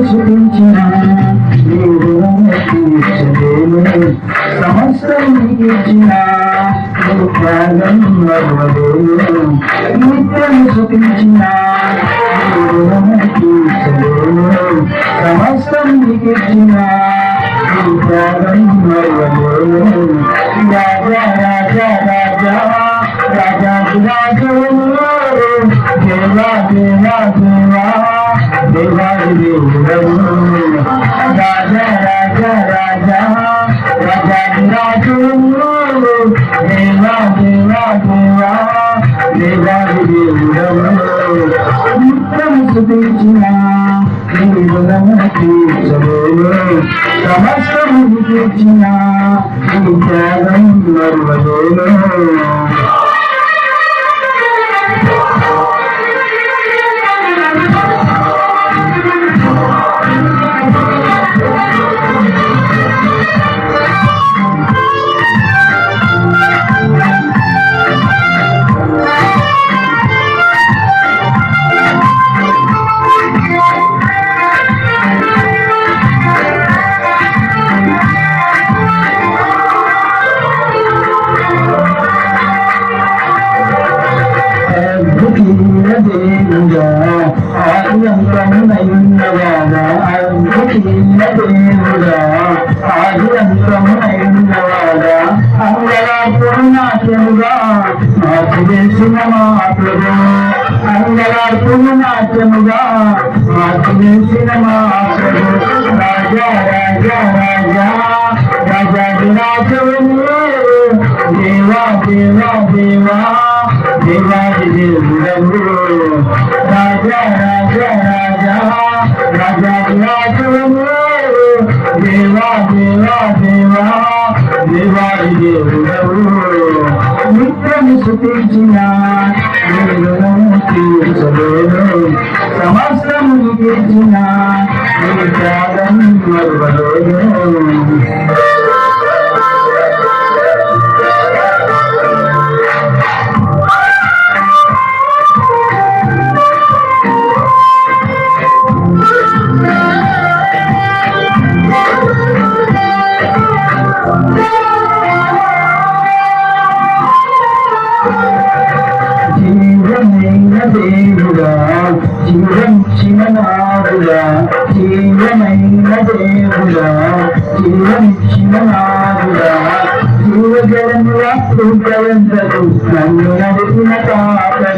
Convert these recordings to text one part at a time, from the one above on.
నిత్యము సమస్తం ఇచ్చిన త్యాగం మరువలేను నిత్యము సుఖించిన సమస్తం ఇచ్చిన త్యాగం రాజా రాజా రాజా రాజా సమస్తము తీర్చిన త్యాగం మరువలేను ఆదియంతమునైనవాడా అద్భుతీయ దేవుడా ఆదియంతమునైనవాడా అంగళార్పుడు నాట్యముగా నాకు వేసిన మాటలు అంగళార్పుడు నాట్యముగా నాకు వేసిన మాటలు రాజా రాజా రాజా రాజాది రాజు దేవా దేవా దేవా దేవాది దేవుడవు రాజా రాజా రాజా రాజాది రాజువు దేవా దేవా దేవా దేవాది దేవుడవు నిత్యము సుతించిన నేను సమస్తము తీర్చిన త్యాగం మరువలేను జీవమైన దేవుడా జీవించిన నాడుగా జీవమైన దేవుడా జీవించిన నాడుగా జీవజలముల కృపయంతకు నన్ను నడిపిన కాపరి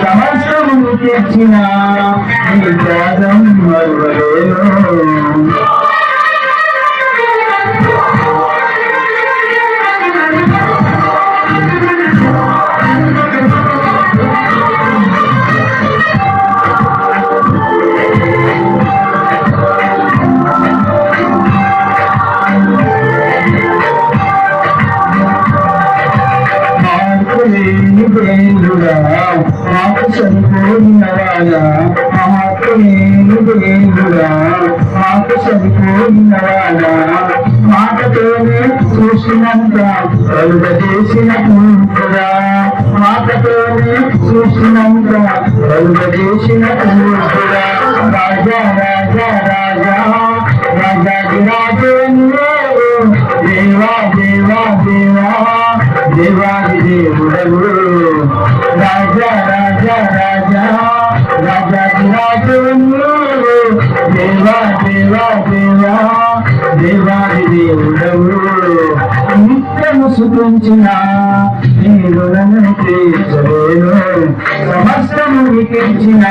సమస్తము తెచ్చిన నీ త్యాగం మరువలేను మాకు సరిపోయినవాడా మార్పులేని దేవుడా మాకు సరిపోయినవాడా మాటతోనే చూసినంత కలుగజేసిన పూర్తుడా మాటతోనే చూసినంత కలుగజేసిన పూర్తుడా రాజా రాజా రాజా రాజా రాజా దేవా దేవా దేవా దేవాది దేవుడవు. నిత్యము సుఖించిన నీ తీర్చలేను. సమస్తము వికించిన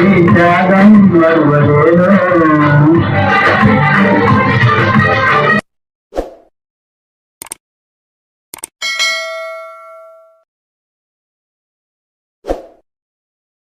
నీ త్యాగం మరువలేను.